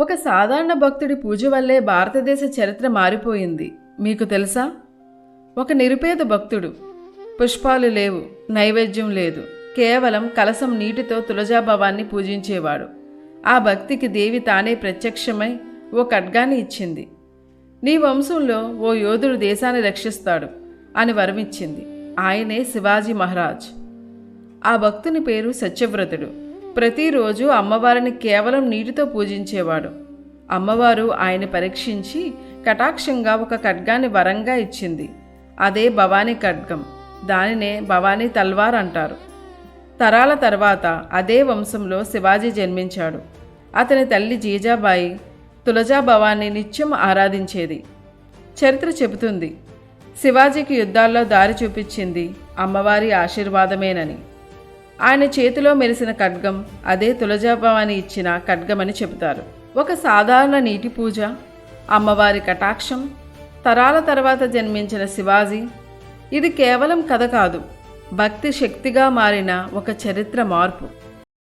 ఒక సాధారణ భక్తుడి పూజ వల్లే భారతదేశ చరిత్ర మారిపోయింది. మీకు తెలుసా? ఒక నిరుపేద భక్తుడు. పుష్పాలు లేవు నైవేద్యం లేదు. కేవలం కలసం నీటితో తులజాభవాన్ని పూజించేవాడు. ఆ భక్తికి దేవి తానే ప్రత్యక్షమై ఓ ఖడ్గాన్ని ఇచ్చింది. నీ వంశంలో ఓ యోధుడు దేశాన్ని రక్షిస్తాడు అని వరమిచ్చింది. ఆయనే శివాజీ మహారాజ్. ఆ భక్తుని పేరు సత్యవ్రతుడు. ప్రతిరోజు అమ్మవారిని కేవలం నీటితో పూజించేవాడు. అమ్మవారు ఆయన పరీక్షించి కటాక్షంగా ఒక ఖడ్గాన్ని వరంగా ఇచ్చింది. అదే భవానీ ఖడ్గం. దానినే భవానీ తల్వార్ అంటారు. తరాల తర్వాత అదే వంశంలో శివాజీ జన్మించాడు. అతని తల్లి జీజాబాయి తులజా భవాన్ని నిత్యం ఆరాధించేది. చరిత్ర చెబుతుంది. శివాజీకి యుద్ధాల్లో దారి చూపించింది అమ్మవారి ఆశీర్వాదమేనని. ఆయన చేతిలో మెరిసిన ఖడ్గం అదే తులజాభవాని ఇచ్చిన ఖడ్గమని చెబుతారు. ఒక సాధారణ నీటి పూజ అమ్మవారి కటాక్షం తరాల తర్వాత జన్మించిన శివాజీ ఇది కేవలం కథ కాదు భక్తి శక్తిగా మారిన ఒక చరిత్ర మార్పు.